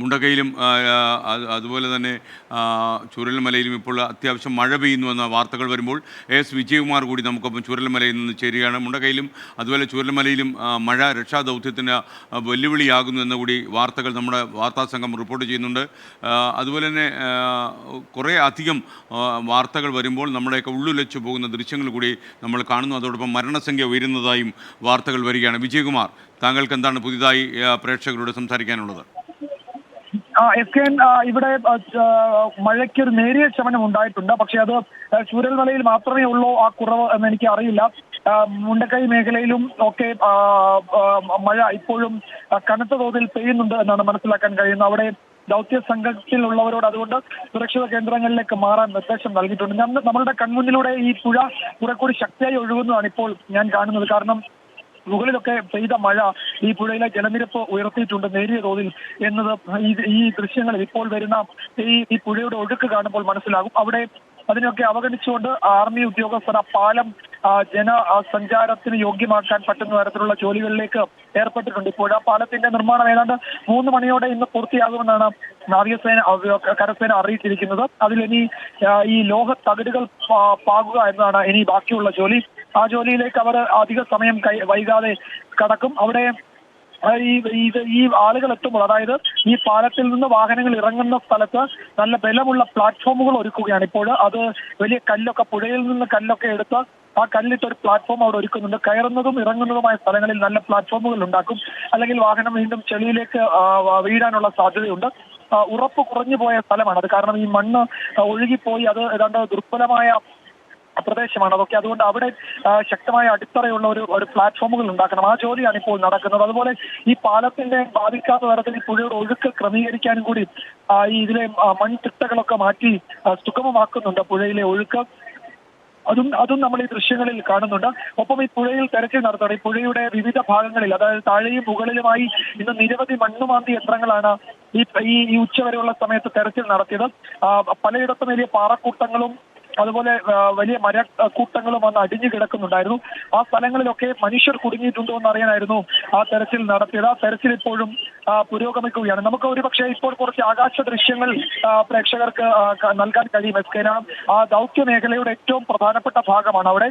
മുണ്ടക്കയിലും അതുപോലെ തന്നെ ചുരൽമലയിലും ഇപ്പോൾ അത്യാവശ്യം മഴ പെയ്യുന്നു എന്ന വാർത്തകൾ വരുമ്പോൾ എസ്. വിജയകുമാർ കൂടി നമുക്കൊപ്പം ചുരൽമലയിൽ നിന്ന് ചേരുകയാണ്. മുണ്ടക്കയിലും അതുപോലെ ചുരൽമലയിലും മഴ രക്ഷാദൗത്യത്തിന് വെല്ലുവിളിയാകുന്നു എന്ന കൂടി വാർത്തകൾ നമ്മുടെ വാർത്താ സംഘം റിപ്പോർട്ട് ചെയ്യുന്നുണ്ട്. അതുപോലെ തന്നെ കുറേ അധികം വാർത്തകൾ വരുമ്പോൾ നമ്മുടെയൊക്കെ ഉള്ളുലച്ചു പോകുന്ന ദൃശ്യങ്ങൾ കൂടി നമ്മൾ കാണുന്നു. അതോടൊപ്പം മരണസംഖ്യ ഉയരുന്നതായും വാർത്തകൾ വരികയാണ്. വിജയകുമാർ താങ്കൾക്ക് എന്താണ് പുതിയതായി പ്രേക്ഷകരോട് സംസാരിക്കാനുള്ളത്? എസ് കെ എൻ, ആ, ഇവിടെ ആ, ആ, മഴയ്ക്ക് ഒരു നേരിയ ശമനം ഉണ്ടായിട്ടുണ്ട്. പക്ഷെ അത് ആ, ചൂരൽമലയിൽ മാത്രമേ ഉള്ളൂ ആ കുറവ് എന്ന് എനിക്ക് അറിയില്ല. ആ, മുണ്ടക്കൈ മേഖലയിലും ഒക്കെ ആ, ആ, മഴ ഇപ്പോഴും ആ, കനത്ത തോതിൽ പെയ്യുന്നുണ്ട് എന്നാണ് മനസ്സിലാക്കാൻ കഴിയുന്നത്. അവിടെ ദൗത്യ സംഘത്തിലുള്ളവരോട് അതുകൊണ്ട് സുരക്ഷിത കേന്ദ്രങ്ങളിലേക്ക് മാറാൻ നിർദ്ദേശം നൽകിയിട്ടുണ്ട്. നമ്മളുടെ കൺമുന്നിലൂടെ ഈ പുഴ കുറെ കൂടി ശക്തിയായി ഒഴുകുന്നതാണ് ഇപ്പോൾ ഞാൻ കാണുന്നത്. കാരണം മുകളിലൊക്കെ പെയ്ത മഴ ഈ പുഴയിലെ ജലനിരപ്പ് ഉയർത്തിയിട്ടുണ്ട് നേരിയ തോതിൽ എന്നത് ഈ ദൃശ്യങ്ങളിൽ ഇപ്പോൾ വരുന്ന ഈ ഈ പുഴയുടെ ഒഴുക്ക് കാണുമ്പോൾ മനസ്സിലാകും. അവിടെ അതിനൊക്കെ അവഗണിച്ചുകൊണ്ട് ആർമി ഉദ്യോഗസ്ഥർ ആ പാലം ജന സഞ്ചാരത്തിന് യോഗ്യമാക്കാൻ പറ്റുന്ന തരത്തിലുള്ള ജോലികളിലേക്ക് ഏർപ്പെട്ടിട്ടുണ്ട്. ഇപ്പോൾ ആ പാലത്തിന്റെ നിർമ്മാണം ഏതാണ്ട് മൂന്ന് മണിയോടെ ഇന്ന് പൂർത്തിയാകുമെന്നാണ് നാവികസേന കരസേന അറിയിച്ചിരിക്കുന്നത്. അതിലിനി ഈ ലോഹ തകിടുകൾ പാകുക എന്നതാണ് ഇനി ബാക്കിയുള്ള ജോലി. ആ ജോലിയിലേക്ക് അവർ അധിക സമയം കൈ വൈകാതെ കടക്കും. അവിടെ ഈ ഈ ആളുകൾ എത്തുമ്പോൾ അതായത് ഈ പാലത്തിൽ നിന്ന് വാഹനങ്ങൾ ഇറങ്ങുന്ന സ്ഥലത്ത് നല്ല ബലമുള്ള പ്ലാറ്റ്ഫോമുകൾ ഒരുക്കുകയാണ്. ഇപ്പോൾ അത് വലിയ കല്ലൊക്കെ പുഴയിൽ നിന്ന് കല്ലൊക്കെ എടുത്ത് ആ കല്ലിട്ട് ഒരു പ്ലാറ്റ്ഫോം അവിടെ ഒരുക്കുന്നുണ്ട്. കയറുന്നതും ഇറങ്ങുന്നതുമായ സ്ഥലങ്ങളിൽ നല്ല പ്ലാറ്റ്ഫോമുകൾ ഉണ്ടാക്കും. അല്ലെങ്കിൽ വാഹനം വീണ്ടും ചെളിയിലേക്ക് വീഴാനുള്ള സാധ്യതയുണ്ട്. ഉറപ്പ് കുറഞ്ഞു പോയ സ്ഥലമാണ്. അത് കാരണം ഈ മണ്ണ് ഒഴുകിപ്പോയി. അത് ഏതാണ്ട് ദുർബലമായ പ്രദേശമാണ് അതൊക്കെ അതുകൊണ്ട് അവിടെ ശക്തമായ അടിത്തറയുള്ള ഒരു ഒരു പ്ലാറ്റ്ഫോമുകൾ ഉണ്ടാക്കണം. ആ ജോലിയാണ് ഇപ്പോൾ നടക്കുന്നത്. അതുപോലെ ഈ പാലത്തിന്റെ ബാധിക്കാത്ത തരത്തിൽ ഈ പുഴയുടെ ഒഴുക്ക് ക്രമീകരിക്കാനും കൂടി ഈ ഇതിലെ മൺതിട്ടകളൊക്കെ മാറ്റി സുഗമമാക്കുന്നുണ്ട് പുഴയിലെ ഒഴുക്ക്. അതും അതും നമ്മൾ ഈ ദൃശ്യങ്ങളിൽ കാണുന്നുണ്ട്. ഒപ്പം ഈ പുഴയിൽ തെരച്ചിൽ നടത്തണം ഈ പുഴയുടെ വിവിധ ഭാഗങ്ങളിൽ അതായത് താഴെയും മുകളിലുമായി ഇന്ന് നിരവധി മണ്ണുമാന്തി യന്ത്രങ്ങളാണ് ഈ ഈ ഉച്ചവരെയുള്ള സമയത്ത് തെരച്ചിൽ നടത്തിയത്. പലയിടത്തും വലിയ പാറക്കൂട്ടങ്ങളും അതുപോലെ വലിയ മര ആ, കൂട്ടങ്ങളും വന്ന് അടിഞ്ഞു കിടക്കുന്നുണ്ടായിരുന്നു. ആ സ്ഥലങ്ങളിലൊക്കെ മനുഷ്യർ കുടുങ്ങിയിട്ടുണ്ടോ എന്ന് അറിയാനായിരുന്നു ആ തെരച്ചിൽ നടത്തിയത്. ആ തെരച്ചിൽ ഇപ്പോഴും പുരോഗമിക്കുകയാണ്. നമുക്ക് ഒരുപക്ഷെ ഇപ്പോൾ കുറച്ച് ആകാശ ദൃശ്യങ്ങൾ പ്രേക്ഷകർക്ക് നൽകാൻ കഴിയും. എസ് ആ ദൗത്യ മേഖലയുടെ ഏറ്റവും പ്രധാനപ്പെട്ട ഭാഗമാണ് അവിടെ.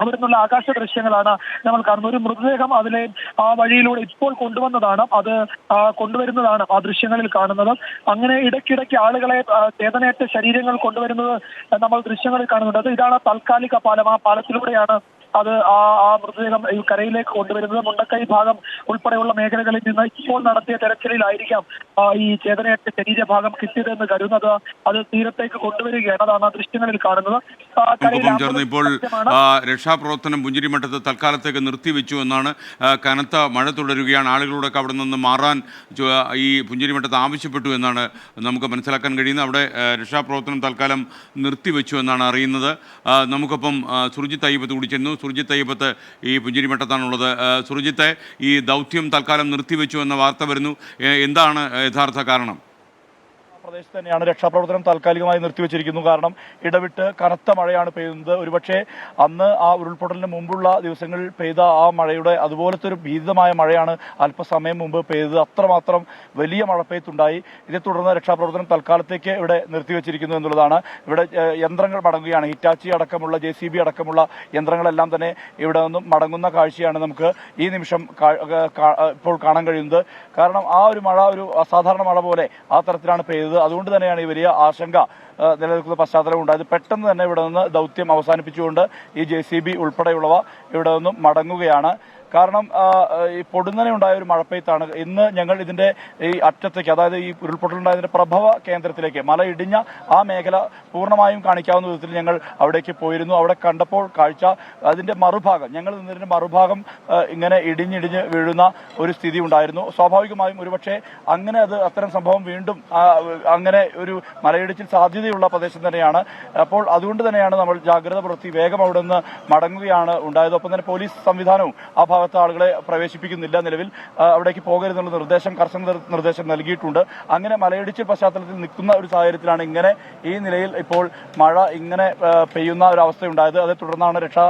അവിടെ നിന്നുള്ള ആകാശ ദൃശ്യങ്ങളാണ് നമ്മൾ കാണുന്നത്. ഒരു മൃതദേഹം അതിലെ ആ വഴിയിലൂടെ ഇപ്പോൾ കൊണ്ടുവന്നതാണ്. അത് കൊണ്ടുവരുന്നതാണ് ആ ദൃശ്യങ്ങളിൽ കാണുന്നത്. അങ്ങനെ ഇടയ്ക്കിടയ്ക്ക് ആളുകളെ വേദനയേറ്റ ശരീരങ്ങൾ കൊണ്ടുവരുന്നത് നമ്മൾ ദൃശ്യങ്ങളിൽ കാണുന്നുണ്ട്. ഇതാണ് താൽക്കാലിക പാലം. ആ പാലത്തിലൂടെയാണ് അത് ആ ആ മൃതദേഹം ഈ കരയിലേക്ക് കൊണ്ടുവരുന്നത്. മുണ്ടക്കൈ ഭാഗം ഉൾപ്പെടെയുള്ള മേഖലകളിൽ നിന്ന് ഇപ്പോൾ നടത്തിയ തെരച്ചിലിലായിരിക്കാം ഈ ചേതനയൊക്കെ ശരീരഭാഗം കിട്ടിയതെന്ന് കരുതുന്നത്. അത് തീരത്തേക്ക് കൊണ്ടുവരികയാണ്. അതാണ് ദൃശ്യങ്ങളിൽ കാണുന്നത്. കരയിൽ ചേർന്ന് ഇപ്പോൾ രക്ഷാപ്രവർത്തനം പുഞ്ചിരിമഠത്ത് തൽക്കാലത്തേക്ക് നിർത്തിവെച്ചു എന്നാണ് കനത്ത മഴ തുടരുകയാണ്. ആളുകളോടൊക്കെ അവിടെ നിന്ന് മാറാൻ ഈ പുഞ്ചിരിമഠത്ത് ആവശ്യപ്പെട്ടു എന്നാണ് നമുക്ക് മനസ്സിലാക്കാൻ കഴിയുന്നത്. അവിടെ രക്ഷാപ്രവർത്തനം തൽക്കാലം നിർത്തിവെച്ചു എന്നാണ് അറിയുന്നത്. നമുക്കൊപ്പം സുർജിത്ത് അയ്യപ്പത്ത് കൂടി ചെന്നു. സുർജിത്ത് അയ്യപ്പത്ത് ഈ പുഞ്ചിരിമഠത്താണുള്ളത്. സുർജിത്തെ ഈ ദൗത്യം തൽക്കാലം നിർത്തിവെച്ചു എന്ന വാർത്ത വരുന്നു. എന്താണ് യഥാർത്ഥ കാരണം? പ്രദേശത്ത് തന്നെയാണ് രക്ഷാപ്രവർത്തനം താൽക്കാലികമായി നിർത്തിവെച്ചിരിക്കുന്നു. കാരണം ഇടവിട്ട് കനത്ത മഴയാണ് പെയ്യുന്നത്. ഒരുപക്ഷെ അന്ന് ആ ഉരുൾപൊട്ടലിന് മുമ്പുള്ള ദിവസങ്ങളിൽ പെയ്ത ആ മഴയുടെ അതുപോലത്തെ ഒരു ഭീതിതമായ മഴയാണ് അല്പസമയം മുമ്പ് പെയ്തത്. അത്രമാത്രം വലിയ മഴ പെയ്ത്തുണ്ടായി ഇതേ തുടർന്ന് രക്ഷാപ്രവർത്തനം തൽക്കാലത്തേക്ക് ഇവിടെ നിർത്തിവെച്ചിരിക്കുന്നു എന്നുള്ളതാണ്. ഇവിടെ യന്ത്രങ്ങൾ മടങ്ങുകയാണ്. ഹിറ്റാച്ചി അടക്കമുള്ള ജെ സി ബി അടക്കമുള്ള യന്ത്രങ്ങളെല്ലാം തന്നെ ഇവിടെ നിന്നും മടങ്ങുന്ന കാഴ്ചയാണ് നമുക്ക് ഈ നിമിഷം ഇപ്പോൾ കാണാൻ കഴിയുന്നത്. കാരണം ആ ഒരു മഴ ഒരു അസാധാരണ മഴ പോലെ ആ തരത്തിലാണ് പെയ്തത്. അതുകൊണ്ട് തന്നെയാണ് ഈ വലിയ ആശങ്ക നിലനിൽക്കുന്ന പശ്ചാത്തലം ഉണ്ടായത് പെട്ടെന്ന് തന്നെ ഇവിടെ നിന്ന് ദൗത്യം അവസാനിപ്പിച്ചുകൊണ്ട് ഈ ജെ ഉൾപ്പെടെയുള്ളവ ഇവിടെ നിന്നും മടങ്ങുകയാണ്. കാരണം ഈ പൊടുന്നനെ ഉണ്ടായ ഒരു മഴപ്പെയ്ത്താണ് ഇന്ന് ഞങ്ങൾ ഇതിന്റെ ഈ അറ്റത്തേക്ക് അതായത് ഈ ഉരുൾപൊട്ടലുണ്ടായതിന്റെ പ്രഭവ കേന്ദ്രത്തിലേക്ക് മല ഇടിഞ്ഞ ആ മേഖല പൂർണമായും കാണിക്കാവുന്ന വിധത്തിൽ ഞങ്ങൾ അവിടേക്ക് പോയിരുന്നു. അവിടെ കണ്ടപ്പോൾ കാഴ്ച അതിന്റെ മറുഭാഗം ഞങ്ങൾ നിന്നതിന്റെ മറുഭാഗം ഇങ്ങനെ ഇടിഞ്ഞിടിഞ്ഞ് വീഴുന്ന ഒരു സ്ഥിതി ഉണ്ടായിരുന്നു. സ്വാഭാവികമായും ഒരുപക്ഷെ അങ്ങനെ അത് അത്തരം സംഭവം വീണ്ടും അങ്ങനെ ഒരു മലയിടിച്ചിൽ സാധ്യതയുള്ള പ്രദേശം തന്നെയാണ്. അപ്പോൾ അതുകൊണ്ട് തന്നെയാണ് നമ്മൾ ജാഗ്രത പുലർത്തി വേഗം അവിടെ നിന്ന് മടങ്ങുകയാണ്. ഉണ്ടായത് ഒപ്പം തന്നെ പോലീസ് സംവിധാനവും ആ ഭാഗത്ത് ആളുകളെ പ്രവേശിപ്പിക്കുന്നില്ല നിലവിൽ. അവിടേക്ക് പോകരുതെന്നുള്ള നിർദ്ദേശം കർശന നിർദ്ദേശം നൽകിയിട്ടുണ്ട്. അങ്ങനെ മലയിടിച്ചിൽ പശ്ചാത്തലത്തിൽ നിൽക്കുന്ന ഒരു സാഹചര്യത്തിലാണ് ഇങ്ങനെ ഈ നിലയിൽ ഇപ്പോൾ മഴ ഇങ്ങനെ പെയ്യുന്ന ഒരു അവസ്ഥയുണ്ടായത്. അതേ തുടർന്നാണ് രക്ഷാ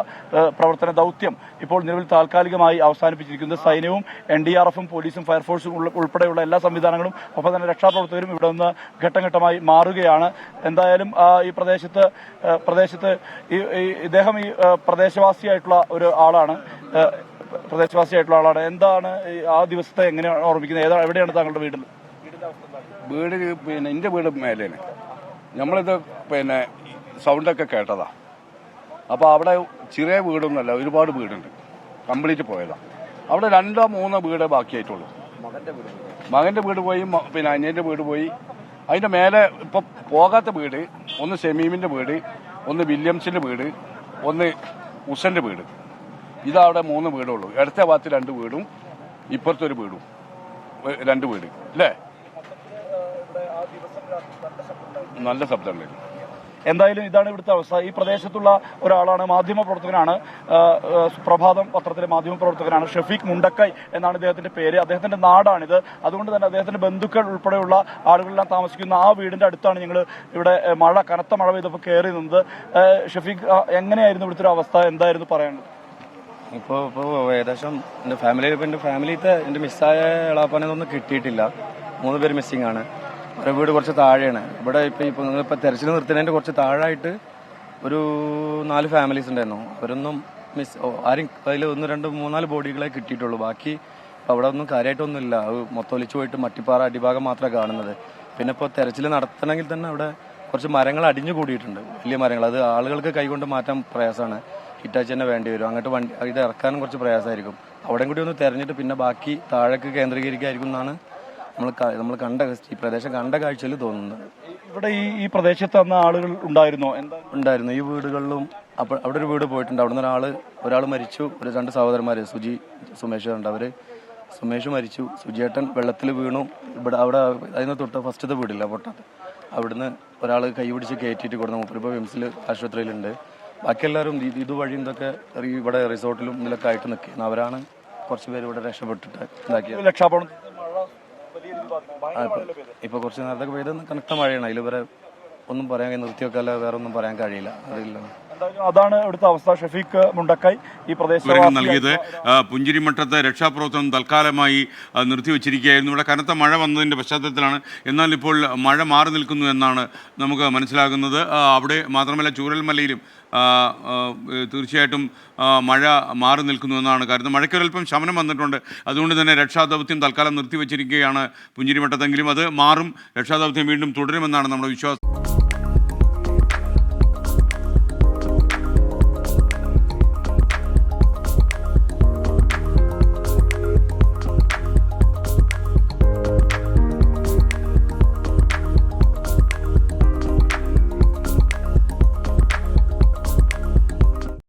പ്രവർത്തന ദൗത്യം ഇപ്പോൾ നിലവിൽ താൽക്കാലികമായി അവസാനിപ്പിച്ചിരിക്കുന്നത്. സൈന്യവും എൻ ഡി ആർ എഫും പോലീസും ഫയർഫോഴ്സും ഉൾപ്പെടെയുള്ള എല്ലാ സംവിധാനങ്ങളും ഒപ്പം തന്നെ രക്ഷാപ്രവർത്തകരും ഇവിടെ നിന്ന് ഘട്ടം ഘട്ടമായി മാറുകയാണ്. എന്തായാലും ഈ പ്രദേശത്ത് പ്രദേശത്ത് ഇദ്ദേഹം ഈ പ്രദേശവാസിയായിട്ടുള്ള ഒരു ആളാണ്. പ്രദേശവാസിയായിട്ടുള്ള ആളാണ്. എന്താണ് ആ ദിവസത്തെ എങ്ങനെയാണ് ഓർമ്മിക്കുന്നത്? ഏതാ എവിടെയാണ് താങ്കളുടെ വീട് വീട് പിന്നെ എന്റെ വീട് മേലെയാണ് നമ്മളിത് പിന്നെ സൗണ്ടൊക്കെ കേട്ടതാ. അപ്പോൾ അവിടെ ചെറിയ വീടൊന്നുമല്ല ഒരുപാട് വീടുണ്ട്. കംപ്ലീറ്റ് പോയതാ. അവിടെ രണ്ടോ മൂന്നോ വീടേ ബാക്കിയായിട്ടുള്ളൂ. മകന്റെ വീട്. പോയി പിന്നെ അനിയന്റെ വീട് പോയി. അതിന്റെ മേലെ ഇപ്പം പോകാത്ത വീട് ഒന്ന് ഷമീമിന്റെ വീട് ഒന്ന് വില്യംസിന്റെ വീട് ഒന്ന് ഉസന്റെ വീട്. ഇതവിടെ മൂന്ന് വീടുള്ളൂ. ഇടത്തെ ഭാഗത്ത് രണ്ട് വീടും ഇപ്പുറത്തൊരു വീടും. രണ്ട് വീട്. അല്ലേ? നല്ല ശബ്ദമുണ്ടായിരുന്നു എന്തായാലും ഇതാണ് ഇവിടുത്തെ അവസ്ഥ. ഈ പ്രദേശത്തുള്ള ഒരാളാണ് മാധ്യമ പ്രവർത്തകനാണ് പ്രഭാതം പത്രത്തിലെ മാധ്യമ പ്രവർത്തകനാണ് ഷഫീഖ് മുണ്ടക്കൈ എന്നാണ് ഇദ്ദേഹത്തിന്റെ പേര്. അദ്ദേഹത്തിന്റെ നാടാണിത്. അതുകൊണ്ട് തന്നെ അദ്ദേഹത്തിന്റെ ബന്ധുക്കൾ ഉൾപ്പെടെയുള്ള ആളുകളെല്ലാം താമസിക്കുന്ന ആ വീടിന്റെ അടുത്താണ് ഞങ്ങൾ ഇവിടെ മഴ കനത്ത മഴ പെയ്തപ്പോൾ കയറി നിന്നത് ഷെഫീഖ് എങ്ങനെയായിരുന്നു ഇവിടുത്തെ ഒരു അവസ്ഥ? എന്തായിരുന്നു പറയാനുള്ളത്? ഇപ്പോൾ ഇപ്പോൾ ഏകദേശം എന്റെ ഫാമിലിയിൽ ഇപ്പോൾ എന്റെ ഫാമിലിത്തെ എന്റെ മിസ്സായ എളാപ്പാനെ ഒന്നും കിട്ടിയിട്ടില്ല. മൂന്ന് പേര് മിസ്സിംഗ് ആണ്. അവരുടെ വീട് കുറച്ച് താഴെയാണ്. ഇവിടെ ഇപ്പോൾ ഇപ്പോൾ നിങ്ങളിപ്പോൾ തെരച്ചിൽ നിർത്തുന്നതിന്റെ കുറച്ച് താഴായിട്ട് ഒരു നാല് ഫാമിലീസ് ഉണ്ടായിരുന്നു. അവരൊന്നും മിസ് ആരും അതിൽ ഒന്ന് രണ്ട് മൂന്നാൽ ബോഡികളെ കിട്ടിയിട്ടുള്ളൂ. ബാക്കി അവിടെ ഒന്നും കാര്യമായിട്ടൊന്നുമില്ല മൊത്തം ഒലിച്ചു പോയിട്ട് മട്ടിപ്പാറ അടിഭാഗം മാത്രമേ കാണുന്നത്. പിന്നെ ഇപ്പോൾ തെരച്ചിൽ നടത്തണമെങ്കിൽ തന്നെ അവിടെ കുറച്ച് മരങ്ങൾ അടിഞ്ഞു കൂടിയിട്ടുണ്ട്. വലിയ മരങ്ങൾ. അത് ആളുകൾക്ക് കൈകൊണ്ട് മാറ്റാൻ പ്രയാസമാണ്. ഹിറ്റാച്ച് തന്നെ വേണ്ടി വരും. അങ്ങോട്ട് വണ്ടി ഇത് ഇറക്കാനും കുറച്ച് പ്രയാസമായിരിക്കും. അവിടെയും കൂടി ഒന്ന് തെരഞ്ഞിട്ട് പിന്നെ ബാക്കി താഴേക്ക് കേന്ദ്രീകരിക്കായിരിക്കും എന്നാണ് നമ്മൾ നമ്മൾ കണ്ട ഈ പ്രദേശം കണ്ട കാഴ്ചയിൽ തോന്നുന്നത്. ഇവിടെ ഈ ഈ പ്രദേശത്ത് അന്ന് ആളുകൾ ഉണ്ടായിരുന്നോ? എന്താ? ഉണ്ടായിരുന്നു. ഈ വീടുകളിലും അപ്പോൾ അവിടെ ഒരു വീട് പോയിട്ടുണ്ട്. അവിടെ നിന്ന് ഒരാൾ ഒരാൾ മരിച്ചു. ഒരു രണ്ട് സഹോദരന്മാർ സുജി സുമേഷ് ഉണ്ട് അവർ സുമേഷ് മരിച്ചു. സുജിയേട്ടൻ വെള്ളത്തിൽ വീണു. ഇവിടെ അവിടെ അതിന് തൊട്ട് ഫസ്റ്റത്തെ വീടില്ല പൊട്ടാത്ത. അവിടുന്ന് ഒരാൾ കൈ പിടിച്ച് കയറ്റിയിട്ട് കൊടുത്ത മൂപ്പരിപ്പോൾ വിംസിൽ ആശുപത്രിയിലുണ്ട്. ബാക്കി എല്ലാവരും ഇത് ഇതുവഴി ഇതൊക്കെ ഇവിടെ റിസോർട്ടിലും ഇതിലൊക്കെ ആയിട്ട് നിൽക്കുന്നത് അവരാണ് കുറച്ച് പേര് ഇവിടെ രക്ഷപ്പെട്ടിട്ട് ഇതാക്കിയത്. രക്ഷാപണം ഇപ്പോൾ കുറച്ച് നേരത്തെ പെയ്ത് കനത്ത മഴയാണ്. അതിൽ വരെ ഒന്നും പറയാൻ നിർത്തിയൊക്കെ വേറെ ഒന്നും പറയാൻ കഴിയില്ല. അതില്ല എന്തായാലും അതാണ് ഇവിടുത്തെ അവസ്ഥ. ഷഫീഖ് മുണ്ടക്കൈ ഈ പ്രദേശം നൽകിയത് പുഞ്ചിരിമട്ടത്തെ രക്ഷാപ്രവർത്തനം തൽക്കാലമായി നിർത്തിവെച്ചിരിക്കുകയായിരുന്നു. ഇവിടെ കനത്ത മഴ വന്നതിന്റെ പശ്ചാത്തലത്തിലാണ്. എന്നാൽ ഇപ്പോൾ മഴ മാറി നിൽക്കുന്നു എന്നാണ് നമുക്ക് മനസ്സിലാകുന്നത്. അവിടെ മാത്രമല്ല ചൂരൽമലയിലും തീർച്ചയായിട്ടും മഴ മാറി നിൽക്കുന്നു എന്നാണ് കരുതുന്നത്. മഴയ്ക്കൊരൽപ്പം ശമനം വന്നിട്ടുണ്ട്. അതുകൊണ്ട് തന്നെ രക്ഷാദൗത്യം തൽക്കാലം നിർത്തിവെച്ചിരിക്കുകയാണ് പുഞ്ചിരിമട്ടത്തെങ്കിലും അത് മാറും രക്ഷാദൗത്യം വീണ്ടും തുടരുമെന്നാണ് നമ്മുടെ വിശ്വാസം.